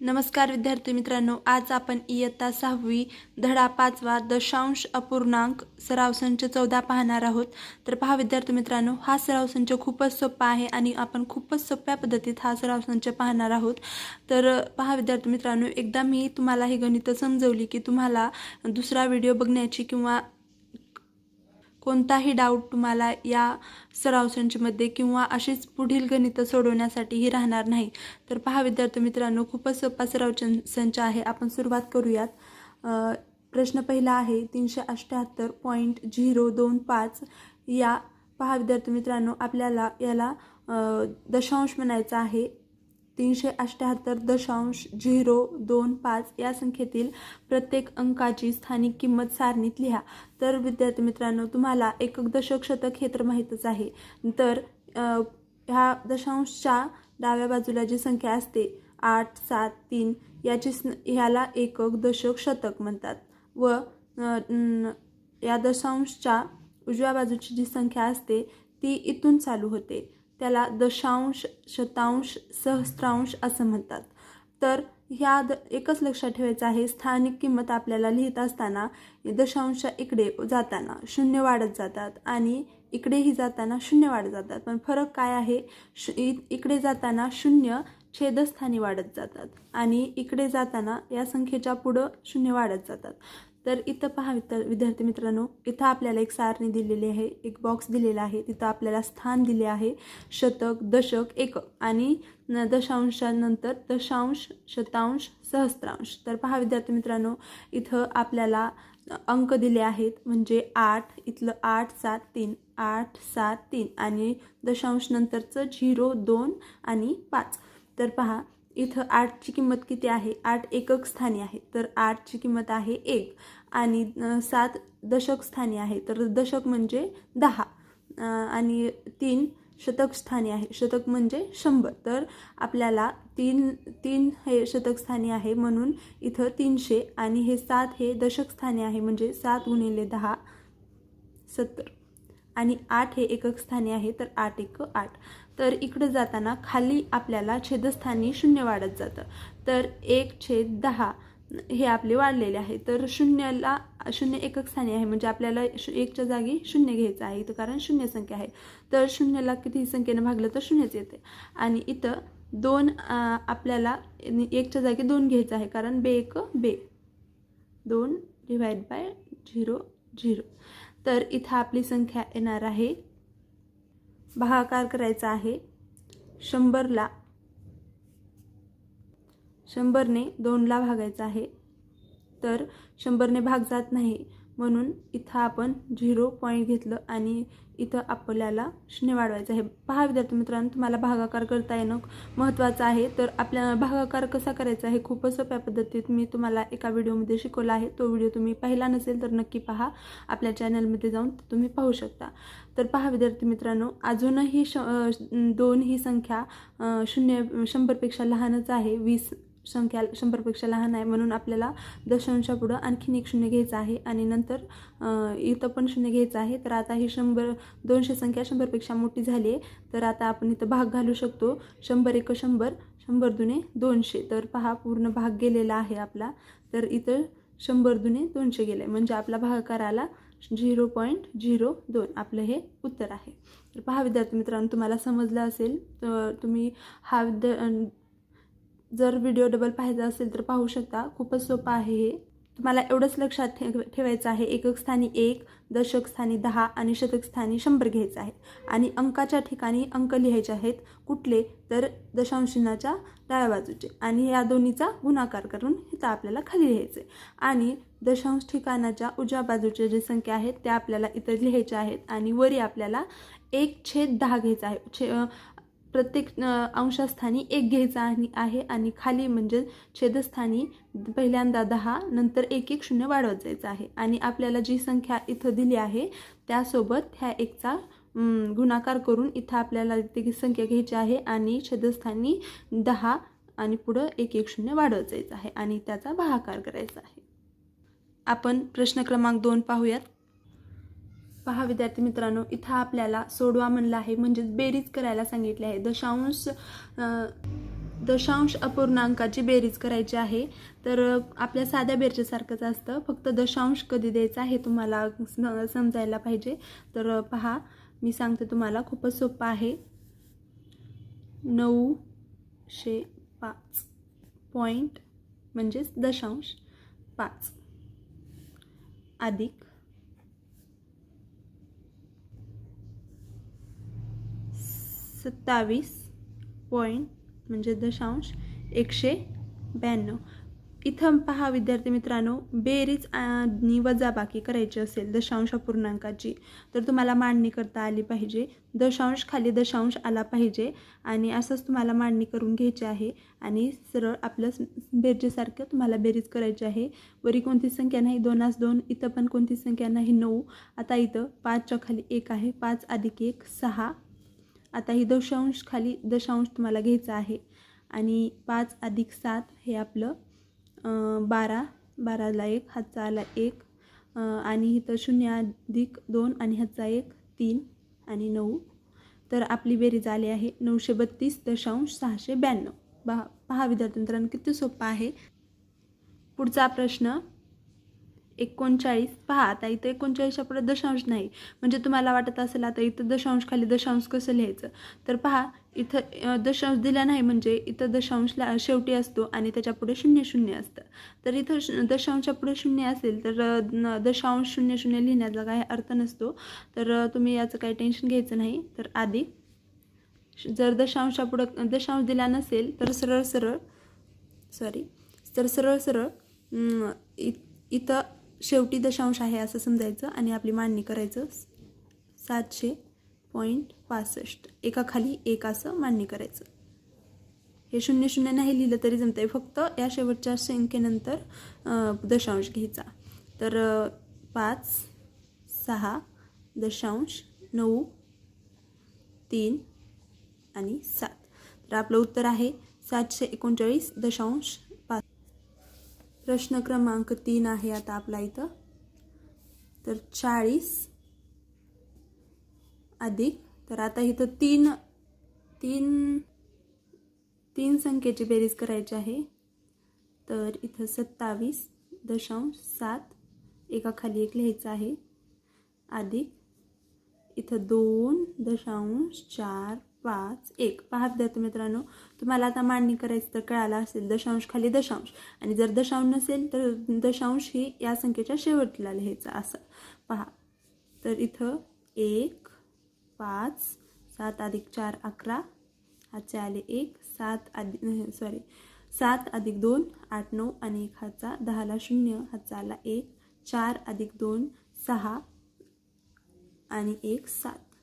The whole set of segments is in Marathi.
नमस्कार विद्यार्थी मित्रांनो आज आपण इयत्ता सहावी धडा पाचवा दशांश अपूर्णांक सराव संच चौदा पाहणार आहोत. तर पहा विद्यार्थी मित्रांनो हा सराव संच खूपच सोपा आहे आणि आपण खूपच सोप्या पद्धतीत हा सराव संच पाहणार आहोत. तर पहा विद्यार्थी मित्रांनो एकदा मी तुम्हाला ही गणितं समजवली की तुम्हाला दुसरा व्हिडिओ बघण्याची किंवा कोणताही डाऊट तुम्हाला या सराव संचमध्ये किंवा अशीच पुढील गणितं सोडवण्यासाठीही राहणार नाही. तर पहा विद्यार्थी मित्रांनो खूपच सोपा सराव संच आहे. आपण सुरुवात करूयात. प्रश्न पहिला आहे तीनशे अठ्ठ्याहत्तर पॉईंट झिरो दोन पाच या पहा विद्यार्थी मित्रांनो आपल्याला याला दशांश म्हणायचा आहे. तीनशे अष्ट्याहत्तर दशांश झिरो दोन पाच या संख्येतील प्रत्येक अंकाची स्थानिक किंमत सारणीत लिहा. तर विद्यार्थी मित्रांनो तुम्हाला एकक दशक शतक हे तर माहीतच आहे. तर ह्या दशांशच्या डाव्या बाजूला जी संख्या असते आठ सात तीन याची ह्याला एकक दशक शतक म्हणतात. व या दशांशच्या उजव्या बाजूची जी संख्या असते ती इथून चालू होते. त्याला दशांश शतांश सहस्त्रांश असं म्हणतात. तर ह्या द एकच लक्षात ठेवायचं आहे स्थानिक किंमत आपल्याला लिहित असताना दशांश इकडे जाताना शून्य वाढत जातात आणि इकडेही जाताना शून्य वाढत जातात. पण फरक काय आहे? श इ- इकडे जाताना शून्य छेदस्थानी वाढत जातात आणि इकडे जाताना या संख्येच्या पुढं शून्य वाढत जातात. तर इथं पहा विद्या विद्यार्थी मित्रांनो इथं आपल्याला एक सारणी दिलेली आहे एक बॉक्स दिलेला आहे. तिथं आपल्याला स्थान दिले आहे शतक दशक एकक आणि दशांशानंतर दशांश शतांश सहस्त्रांश. तर पहा विद्यार्थी मित्रांनो इथं आपल्याला अंक दिले आहेत. म्हणजे आठ इथलं आठ सात तीन. आठ सात तीन. आणि दशांश नंतरचं झिरो दोन आणि पाच. तर पहा इथं आठची किंमत किती आहे? आठ एकक स्थानी आहे. तर आठची किंमत आहे एक आणि सात दशक स्थानी आहे. तर दशक म्हणजे दहा आणि तीन शतक स्थानी आहे. शतक म्हणजे शंभर. तर आपल्याला तीन तीन हे शतक स्थानी आहे म्हणून इथं तीनशे आणि हे सात हे दशक स्थानी आहे म्हणजे सात गुणिले दहा सत्तर. आणि आठ हे एकक स्थानी आहे तर आठ एक आठ. तर इकडं जाताना खाली आपल्याला छेदस्थानी शून्य वाढत जातं. तर एक छेद दहा हे आपले वाढलेले आहे. तर शून्याला शून्य एकक स्थानी आहे. म्हणजे आपल्याला शू एकच्या जागी शून्य घ्यायचं आहे. इथं कारण शून्य संख्या आहे. तर शून्यला किती संख्येनं भागलं तर शून्यच येते. आणि इथं दोन आपल्याला एकच्या जागी दोन घ्यायचं आहे. कारण बे एक बे. दोन डिवाइड बाय झिरो झिरो. तर इथं आपली संख्या येणार आहे भागाकार करायचा आहे. शंभरला शंभरने दोनला भागायचा आहे. तर शंभरने भाग जात नाही. म्हणून इथं आपण झिरो पॉईंट घेतलं आणि इथं आपल्याला शून्य वाढवायचं आहे. पहा विद्यार्थी मित्रांनो तुम्हाला भागाकार करता येणं महत्त्वाचं आहे. तर आपल्या भागाकार कसा करायचा हे खूपच सोप्या पद्धतीत मी तुम्हाला एका व्हिडिओमध्ये शिकवला आहे. तो व्हिडिओ तुम्ही पाहिला नसेल तर नक्की पहा. आपल्या चॅनलमध्ये जाऊन तुम्ही पाहू शकता. तर पहा विद्यार्थी मित्रांनो अजूनही श दोन ही संख्या शून्य शंभरपेक्षा लहानच आहे. वीस संख्या शंभरपेक्षा लहान आहे म्हणून आपल्याला दशांशापुढं आणखीन एक शून्य घ्यायचं आहे. आणि नंतर इथं पण शून्य घ्यायचं आहे. तर आता ही शंभर दोनशे संख्या शंभरपेक्षा मोठी झाली आहे. तर आता आपण इथं भाग घालू शकतो. शंभर एक शंभर शंभर दुने दोनशे. तर पहा पूर्ण भाग गेलेला आहे आपला. तर इथं शंभर दुने दोनशे गेले. म्हणजे आपला भागाकार आला झिरो पॉईंट झिरो दोन. आपलं हे उत्तर आहे. तर पहा विद्यार्थी मित्रांनो तुम्हाला समजलं असेल तर तुम्ही हा विद्या जर व्हिडिओ डबल पाहायचा असेल तर पाहू शकता. खूपच सोपं आहे हे. तुम्हाला एवढंच लक्षात ठे ठेवायचं आहे. एकक स्थानी एक दशक स्थानी दहा आणि शतक स्थानी शंभर घ्यायचं आहे आणि अंकाच्या ठिकाणी अंक लिहायचे आहेत. कुठले? तर दशांशनाच्या डाव्या बाजूचे. आणि या दोन्हीचा गुणाकार करून हिथं आपल्याला खाली लिहायचे आणि दशांश ठिकाणाच्या उजव्या बाजूच्या जे संख्या आहेत त्या आपल्याला इथं लिहायच्या आहेत. आणि वरी आपल्याला एक छेद दहा घ्यायचा आहे. छे प्रत्येक अंशास्थानी एक घ्यायचा आणि आहे आणि खाली म्हणजे छेदस्थानी पहिल्यांदा दहा नंतर एक एक शून्य वाढवत जायचं आहे. आणि आपल्याला जी संख्या इथं दिली आहे त्यासोबत ह्या एकचा गुणाकार करून इथं आपल्याला ती संख्या घ्यायची आहे आणि छेदस्थानी दहा आणि पुढं एक एक शून्य वाढवत जायचं आहे आणि त्याचा भागाकार करायचा आहे. आपण प्रश्न क्रमांक दोन पाहूयात. पहा विद्यार्थी मित्रांनो इथं आपल्याला सोडवा म्हणलं आहे म्हणजेच बेरीज करायला सांगितले आहे. दशांश दशांश अपूर्णांकाची बेरीज करायची आहे. तर आपल्या साध्या बेरजेसारखंच असतं. फक्त दशांश कधी द्यायचा हे तुम्हाला समजायला पाहिजे. तर पहा मी सांगते तुम्हाला खूपच सोपं आहे. नऊशे पाच. पॉईंट म्हणजेच दशांश पाच. अधिक सत्तावीस पॉईंट म्हणजे दशांश एकशे ब्याण्णव. इथं पहा विद्यार्थी मित्रांनो बेरीज आणि वजाबाकी करायची असेल दशांश अपूर्णांकाची तर तुम्हाला मांडणी करता आली पाहिजे. दशांश खाली दशांश आला पाहिजे आणि असंच तुम्हाला मांडणी करून घ्यायची आहे आणि सरळ आपलं बेरजेसारखं तुम्हाला बेरीज करायची आहे. वरी कोणती संख्या नाही? दोनास दोन. इथं पण कोणती संख्या नाही? नऊ. आता इथं पाचच्या खाली एक आहे. पाच अधिक एक सहा. आता ही दशांश खाली दशांश तुम्हाला घ्यायचा आहे. आणि पाच अधिक सात हे आपलं बारा. बाराला एक हातचा आला एक आणि इथं शून्य अधिक दोन आणि ह्याचा एक तीन आणि नऊ. तर आपली बेरीज आली आहे नऊशे बत्तीस दशांश सहाशे ब्याण्णव. पहा पहा विद्यार्थी मित्रांनो किती सोपं आहे. पुढचा प्रश्न एकोणचाळीस. पहा आता इथं एकोणचाळीसच्या पुढे दशांश नाही. म्हणजे तुम्हाला वाटत असेल आता इथं दशांश खाली दशांश कसं लिहायचं? तर पहा इथं दशांश दिला नाही म्हणजे इथं दशांशला शेवटी असतो आणि त्याच्यापुढे शून्य शून्य असतं. तर इथं श दशांशच्या पुढे शून्य असेल तर दशांश शून्य शून्य लिहिण्याचा काही अर्थ नसतो. तर तुम्ही याचं काही टेन्शन घ्यायचं नाही. तर आधी जर दशांशच्या पुढं दशांश दिला नसेल तर सरळ सरळ सॉरी तर सरळ सरळ इ इथं शेवटी दशांश आहे असं समजायचं आणि आपली मांडणी करायचं सातशे पॉईंट पासष्ट. एका खाली एक असं मांडणी करायचं. हे शून्य शून्य नाही लिहिलं तरी जमतंय. फक्त या शेवटच्या संख्येनंतर दशांश घ्यायचा. तर पाच सहा दशांश नऊ तीन आणि सात. तर आपलं उत्तर आहे सातशे एकोणचाळीस दशांश प्रश्न क्रमांक तीन आहे आता आपला इथं. तर चाळीस अधिक तर आता इथं तीन तीन तीन संख्येची बेरीज करायची आहे. तर इथं सत्तावीस दशांश सात एका खाली एक लिहायचं आहे. अधिक इथं दोन दशांश चार पाच एक. पहा विद्यार्थी मित्रांनो तुम्हाला आता मांडणी करायचं तर कळालं असेल दशांश खाली दशांश. आणि जर दशांश नसेल तर दशांश ही या संख्येच्या शेवटला लिहायचा असं. पहा. तर इथं एक पाच सात अधिक चार अकरा. हातचे आले एक सात अधिक सॉरी सात अधिक दोन आठ नऊ. आणि एक हातचा दहाला शून्य हातचा आला एक. चार अधिक दोन सहा. आणि एक सात.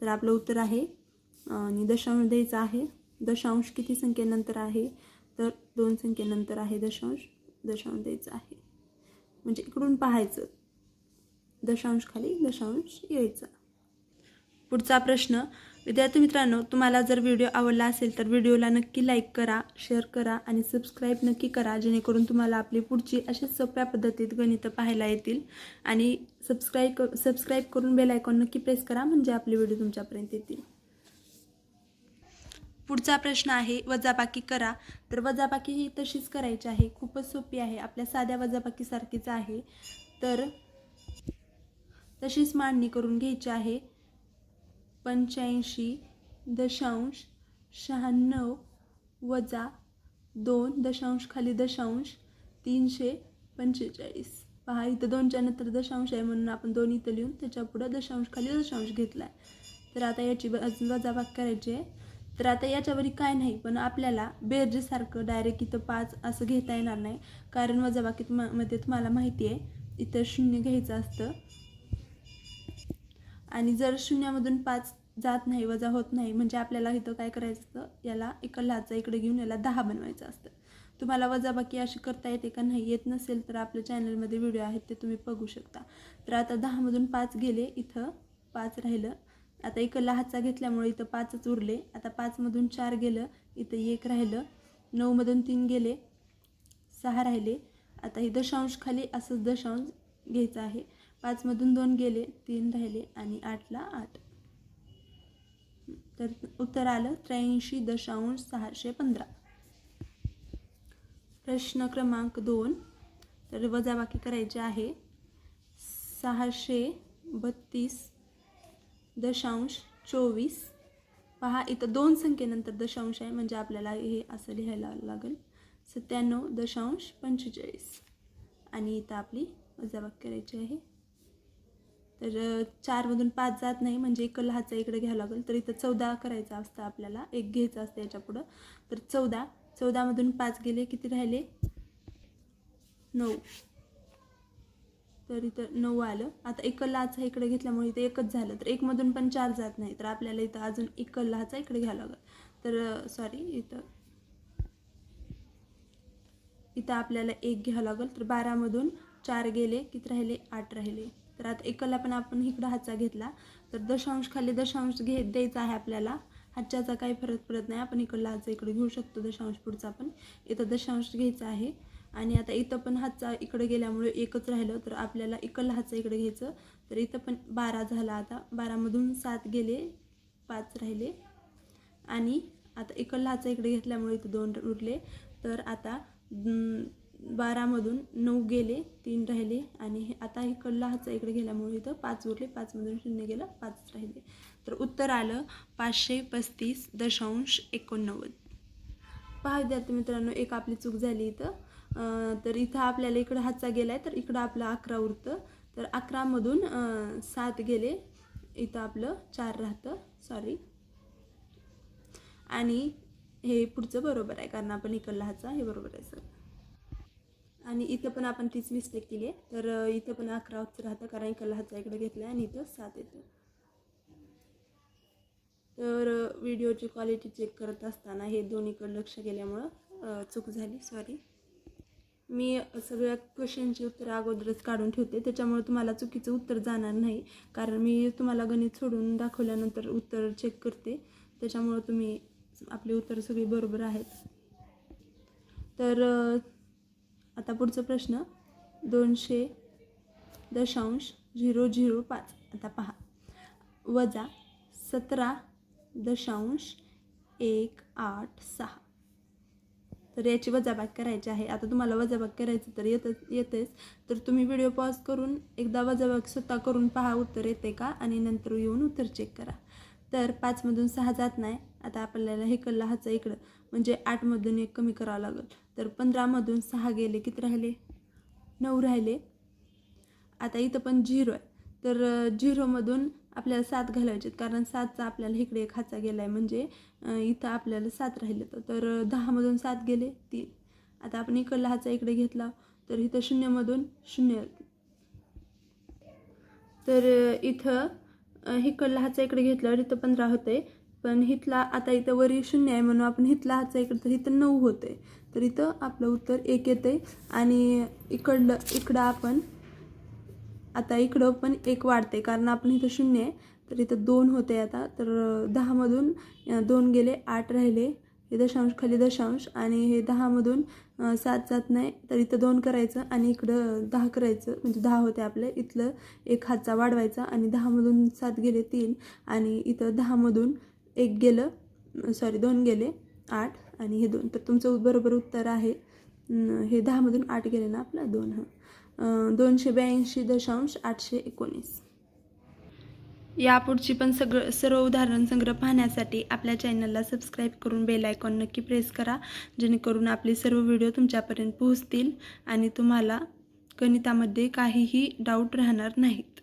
तर आपलं उत्तर आहे आणि दशांश द्यायचा आहे. दशांश किती संख्येनंतर आहे? तर दोन संख्येनंतर आहे दशांश. दशांश द्यायचा आहे. म्हणजे इकडून पाहायचं. दशांश खाली दशांश यायचा. पुढचा प्रश्न. विद्यार्थी मित्रांनो तुम्हाला जर व्हिडिओ आवडला असेल तर व्हिडिओला नक्की लाईक करा शेअर करा आणि सबस्क्राईब नक्की करा जेणेकरून तुम्हाला आपली पुढची अशाच सोप्या पद्धतीत गणितं पाहायला येतील. आणि सबस्क्राईब सबस्क्राईब करून बेल आयकॉन नक्की प्रेस करा म्हणजे आपले व्हिडिओ तुमच्यापर्यंत येतील. पुढचा प्रश्न आहे वजाबाकी करा. तर वजाबाकी ही तशीच करायची आहे. खूपच सोपी आहे. आपल्या साध्या वजाबाकीसारखीच आहे. तर तशीच मांडणी करून घ्यायची आहे. पंच्याऐंशी दशांश शहाण्णव वजा दोन दशांश खाली दशांश तीनशे पंचेचाळीस. पहा इथं दोनच्या नंतर दशांश आहे म्हणून आपण दोन इथं लिहून त्याच्या पुढं दशांश खाली दशांश घेतला आहे तर आता याची अजून वजाबाकी करायची आहे. तर आता याच्यावरी काय नाही पण आपल्याला बेरजेसारखं डायरेक्ट इथं पाच असं घेता येणार नाही. कारण वजाबाकीत म मध्ये तुम्हाला माहिती आहे इथं शून्य घ्यायचं असतं. आणि जर शून्यामधून पाच जात नाही वजा होत नाही म्हणजे आपल्याला इथं काय करायचं असतं? याला एका लाचा इकडे घेऊन याला दहा बनवायचं असतं. तुम्हाला वजाबाकी अशी करता येते का नाही येत नसेल तर आपल्या चॅनलमध्ये व्हिडिओ आहेत ते तुम्ही बघू शकता. तर आता दहामधून पाच गेले इथं पाच राहिलं. आता इकडला हातचा घेतल्यामुळे इथं पाचच उरले. आता पाचमधून चार गेलं इथं एक राहिलं. नऊमधून तीन गेले सहा राहिले. आता ही दशांश खाली असंच दशांश घ्यायचं आहे. पाचमधून दोन गेले तीन राहिले आणि आठला आठ. तर उत्तर आलं त्र्याऐंशी दशांश सहाशे पंधरा. प्रश्न क्रमांक दोन. तर वजाबाकी करायची आहे. सहाशे बत्तीस दशांश चोवीस. पहा इथं दोन संख्येनंतर दशांश आहे म्हणजे आपल्याला हे असं लिहायला लागेल. सत्त्याण्णव दशांश पंचेचाळीस. आणि इथं आपली वजाबाग करायची आहे. तर चारमधून पाच जात नाही म्हणजे एक लहाचा इकडे घ्यावं लागेल. तर इथं चौदा करायचा असतं आपल्याला एक घ्यायचं असतं याच्यापुढं तर चौदा चौदामधून पाच गेले किती राहिले? नऊ. तर इथं नऊ आलं. आता एकलहाचा इकडे घेतल्यामुळे इथं एकच झालं. तर एकमधून पण चार जात नाही. तर आपल्याला इथं अजून एकल्लाचा इकडे घ्यावं लागेल. तर सॉरी इथं इथं आपल्याला एक घ्यावं लागेल. तर बारामधून चार गेले किती राहिले? आठ राहिले. तर आता एकला पण आपण इकडं हातचा घेतला. तर दशांश खाली दशांश घे द्यायचा आहे आपल्याला. हातच्याचा काही फरक पडत नाही. आपण इकडला हातचा इकडे घेऊ शकतो. दशांश पुढचा पण. इथं दशांश घ्यायचा आहे. आणि आता इथं पण हातचा इकडे गेल्यामुळे एकच राहिलं तर आपल्याला इकडला हातचा इकडे घ्यायचं. तर इथं पण बारा झाला आता. बारामधून सात गेले पाच राहिले. आणि आता इकडला हातचा इकडे घेतल्यामुळे इथं दोन उरले. तर आता बारामधून नऊ गेले तीन राहिले. आणि हे आता इकडला हातचा इकडे गेल्यामुळे इथं पाच उरले. पाचमधून शून्य गेलं पाच राहिले. तर उत्तर आलं पाचशे पस्तीस दशांश एकोणनव्वद. पहा विद्यार्थी मित्रांनो एक आपली चूक झाली इथं. तर इथं आपल्याला इकडं हातचा गेला आहे तर इकडं आपलं अकरा उरतं. तर अकरामधून सात गेले. इथं आपलं चार राहतं. सॉरी आणि हे पुढचं बरोबर आहे कारण आपण इकडला हातचा हे बरोबर आहे सर आणि इथं पण आपण तीच मिस्टेक केली आहे. तर इथं पण अकरा अकराच राहतं कारण इकडला हाचा इकडे घेतला आहे आणि इथं सात येतं. तर व्हिडिओची क्वालिटी चेक करत असताना हे दोन्हीकडे लक्ष गेल्यामुळं चूक झाली. सॉरी मी सगळ्या क्वेश्चनची उत्तरं अगोदरच काढून ठेवते. त्याच्यामुळे तुम्हाला चुकीचं उत्तर जाणार नाही. कारण मी तुम्हाला गणित सोडून दाखवल्यानंतर उत्तर चेक करते. त्याच्यामुळं तुम्ही आपले उत्तर सगळी बरोबर आहेत. तर आता पुढचा प्रश्न. दोनशे दशांश झिरो झिरो पाच. आता पहा. वजा सतरा दशांश एक आठ सहा. तर याची वजाबाग करायची आहे. आता तुम्हाला वजाबाग करायचं तर येतच येतेच. तर तुम्ही व्हिडिओ पॉज करून एकदा वजाबाग स्वतः करून पहा उत्तर येते का? आणि नंतर येऊन उत्तर चेक करा. तर पाचमधून सहा जात नाही. आता आपल्याला हे कल्ला हाचं इकडं. म्हणजे आठमधून एक कमी करावं लागेल. तर पंधरामधून सहा गेले किती राहिले? नऊ राहिले. आता इथं पण झिरो आहे. तर झिरोमधून आपल्याला सात घालायचे आहेत, कारण सातचा आपल्याला इकडे एक हातचा गेला आहे म्हणजे इथं आपल्याला सात राहिले तर. दहामधून सात गेले तीन. आता आपण इकडला हाचा इकडे घेतला तर इथं शून्यमधून शून्य. तर इथं हिकडला हाचा इकडे घेतल्यावर इथं पंधरा होते. पण हिथला आता इथं वरी शून्य आहे म्हणून आपण इथला हाचा इकडे तर इथं नऊ होते. तर इथं आपलं उत्तर एक येते. आणि इकडलं इकडं आपण आता इकडं पण एक वाढते कारण आपण इथं शून्य आहे तर इथं दोन होते आता. तर दहामधून दोन गेले आठ राहिले. हे दशांश खाली दशांश आणि हे दहामधून सात जात नाही तर इथं दोन करायचं आणि इकडं दहा करायचं. म्हणजे दहा होते आपले इथलं एक हातचा वाढवायचा आणि दहामधून सात गेले तीन. आणि इथं दहामधून एक गेलं सॉरी दोन गेले आठ आणि हे दोन. तर तुमचं बरोबर उत्तर आहे हे दहामधून आठ गेले ना आपलं दोन हां. दोनशे ब्याऐंशी दशांश आठशे एकोणीस. यापुढची पण सगळं सर्व उदाहरण संग्रह पाहण्यासाठी आपल्या चॅनलला सबस्क्राईब करून बेल आयकॉन नक्की प्रेस करा जेणेकरून आपले सर्व व्हिडिओ तुमच्यापर्यंत पोहोचतील आणि तुम्हाला गणितामध्ये काहीही डाऊट राहणार नाहीत.